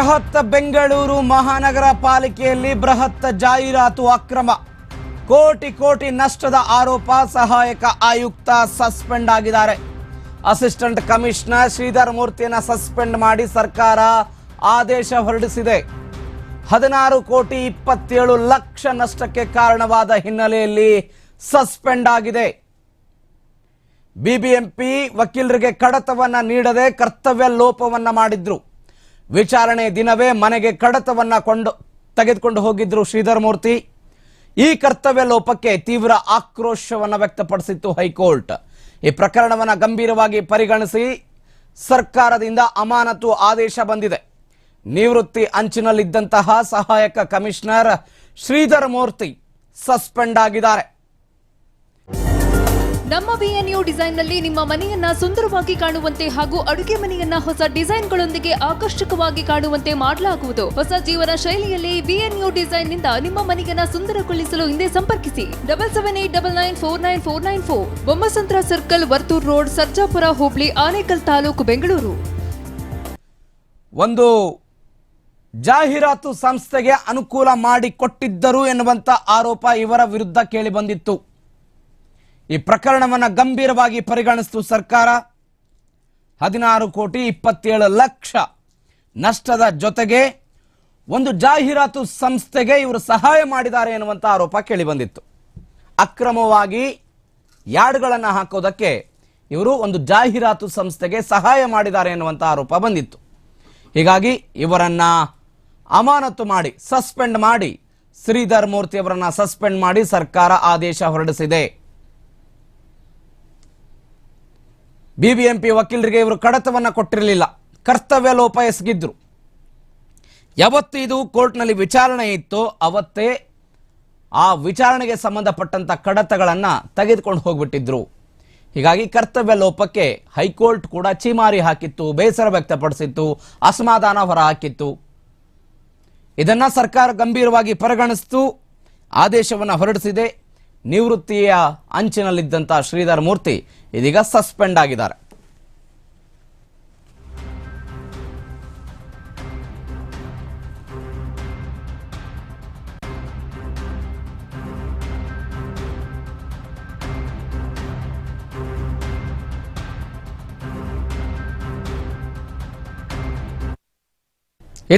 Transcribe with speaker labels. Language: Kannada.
Speaker 1: ಬೃಹತ್ ಬೆಂಗಳೂರು ಮಹಾನಗರ ಪಾಲಿಕೆಯಲ್ಲಿ ಬೃಹತ್ ಜಾಹೀರಾತು ಅಕ್ರಮ. ಕೋಟಿ ಕೋಟಿ ನಷ್ಟದ ಆರೋಪ ಸಹಾಯಕ ಆಯುಕ್ತ ಸಸ್ಪೆಂಡ್ ಆಗಿದ್ದಾರೆ. ಅಸಿಸ್ಟೆಂಟ್ ಕಮಿಷನರ್ ಶ್ರೀಧರ್ ಮೂರ್ತಿಯನ್ನು ಸಸ್ಪೆಂಡ್ ಮಾಡಿ ಸರ್ಕಾರ ಆದೇಶ ಹೊರಡಿಸಿದೆ. ಹದಿನಾರು ಕೋಟಿ ಇಪ್ಪತ್ತೇಳು ಲಕ್ಷ ನಷ್ಟಕ್ಕೆ ಕಾರಣವಾದ ಹಿನ್ನೆಲೆಯಲ್ಲಿ ಸಸ್ಪೆಂಡ್ ಆಗಿದೆ. ಬಿಬಿಎಂಪಿ ವಕೀಲರಿಗೆ ಕಡತವನ್ನ ನೀಡದೆ ಕರ್ತವ್ಯ ಲೋಪವನ್ನ ಮಾಡಿದ್ರು. ವಿಚಾರಣೆ ದಿನವೇ ಮನೆಗೆ ಕಡತವನ್ನ ಕೊಂಡು ತೆಗೆದುಕೊಂಡು ಹೋಗಿದ್ರು ಶ್ರೀಧರ್ ಮೂರ್ತಿ. ಈ ಕರ್ತವ್ಯ ಲೋಪಕ್ಕೆ ತೀವ್ರ ಆಕ್ರೋಶವನ್ನು ವ್ಯಕ್ತಪಡಿಸಿತ್ತು ಹೈಕೋರ್ಟ್. ಈ ಪ್ರಕರಣವನ್ನು ಗಂಭೀರವಾಗಿ ಪರಿಗಣಿಸಿ ಸರ್ಕಾರದಿಂದ ಅಮಾನತು ಆದೇಶ ಬಂದಿದೆ. ನಿವೃತ್ತಿ ಅಂಚಿನಲ್ಲಿದ್ದಂತಹ ಸಹಾಯಕ ಕಮಿಷನರ್ ಶ್ರೀಧರ್ ಮೂರ್ತಿ ಸಸ್ಪೆಂಡ್ ಆಗಿದ್ದಾರೆ.
Speaker 2: ನಮ್ಮ ಬಿಎನ್ಯು ಡಿಸೈನ್ನಲ್ಲಿ ನಿಮ್ಮ ಮನೆಯನ್ನ ಸುಂದರವಾಗಿ ಕಾಣುವಂತೆ ಹಾಗೂ ಅಡುಗೆ ಮನೆಯನ್ನ ಹೊಸ ಡಿಸೈನ್ಗಳೊಂದಿಗೆ ಆಕರ್ಷಕವಾಗಿ ಕಾಣುವಂತೆ ಮಾಡಲಾಗುವುದು. ಹೊಸ ಜೀವನ ಶೈಲಿಯಲ್ಲಿ ಬಿಎನ್ಯು ಡಿಸೈನ್ನಿಂದ ನಿಮ್ಮ ಮನೆಯನ್ನ ಸುಂದರಗೊಳಿಸಲು ಹಿಂದೆ ಸಂಪರ್ಕಿಸಿ. Double seven eight double nine four nine four nine four Bommasandra circle Varthur road Sarjapura ಹೋಬಳಿ ಆನೇಕಲ್ ತಾಲೂಕು ಬೆಂಗಳೂರು.
Speaker 1: ಒಂದು ಜಾಹೀರಾತು ಸಂಸ್ಥೆಗೆ ಅನುಕೂಲ ಮಾಡಿಕೊಟ್ಟಿದ್ದರು ಎನ್ನುವಂತ ಆರೋಪ ಇವರ ವಿರುದ್ಧ ಕೇಳಿ ಬಂದಿತ್ತು. ಈ ಪ್ರಕರಣವನ್ನು ಗಂಭೀರವಾಗಿ ಪರಿಗಣಿಸಿತು ಸರ್ಕಾರ. ಹದಿನಾರು ಕೋಟಿ ಇಪ್ಪತ್ತೇಳು ಲಕ್ಷ ನಷ್ಟದ ಜೊತೆಗೆ ಒಂದು ಜಾಹೀರಾತು ಸಂಸ್ಥೆಗೆ ಇವರು ಸಹಾಯ ಮಾಡಿದ್ದಾರೆ ಎನ್ನುವಂಥ ಆರೋಪ ಕೇಳಿ ಬಂದಿತ್ತು. ಅಕ್ರಮವಾಗಿ ಯಾರ್ಡ್ಗಳನ್ನು ಹಾಕೋದಕ್ಕೆ ಇವರು ಒಂದು ಜಾಹೀರಾತು ಸಂಸ್ಥೆಗೆ ಸಹಾಯ ಮಾಡಿದ್ದಾರೆ ಎನ್ನುವಂಥ ಆರೋಪ ಬಂದಿತ್ತು. ಹೀಗಾಗಿ ಇವರನ್ನು ಅಮಾನತು ಮಾಡಿ, ಸಸ್ಪೆಂಡ್ ಮಾಡಿ, ಶ್ರೀಧರ್ ಮೂರ್ತಿ ಅವರನ್ನ ಸಸ್ಪೆಂಡ್ ಮಾಡಿ ಸರ್ಕಾರ ಆದೇಶ ಹೊರಡಿಸಿದೆ. ಬಿಬಿಎಂಪಿ ವಕೀಲರಿಗೆ ಇವರು ಕಡತವನ್ನ ಕೊಟ್ಟಿರಲಿಲ್ಲ. ಕರ್ತವ್ಯ ಲೋಪ ಎಸಗಿದ್ರು. ಯಾವತ್ತು ಇದು ಕೋರ್ಟ್ನಲ್ಲಿ ವಿಚಾರಣೆ ಇತ್ತು. ಅವತ್ತೇ ಆ ವಿಚಾರಣೆಗೆ ಸಂಬಂಧಪಟ್ಟಂತ ಕಡತಗಳನ್ನ ತೆಗೆದುಕೊಂಡು ಹೋಗ್ಬಿಟ್ಟಿದ್ರು. ಹೀಗಾಗಿ ಕರ್ತವ್ಯ ಲೋಪಕ್ಕೆ ಹೈಕೋರ್ಟ್ ಕೂಡ ಚೀಮಾರಿ ಹಾಕಿತ್ತು, ಬೇಸರ ವ್ಯಕ್ತಪಡಿಸಿತ್ತು, ಅಸಮಾಧಾನ ಹೊರ ಹಾಕಿತ್ತು ಇದನ್ನ ಸರ್ಕಾರ ಗಂಭೀರವಾಗಿ ಪರಿಗಣಿಸಿತು, ಆದೇಶವನ್ನು ಹೊರಡಿಸಿದೆ. ನಿವೃತ್ತಿಯ ಅಂಚಿನಲ್ಲಿದ್ದಂಥ ಶ್ರೀಧರ್ ಮೂರ್ತಿ ಇದೀಗ ಸಸ್ಪೆಂಡ್ ಆಗಿದ್ದಾರೆ.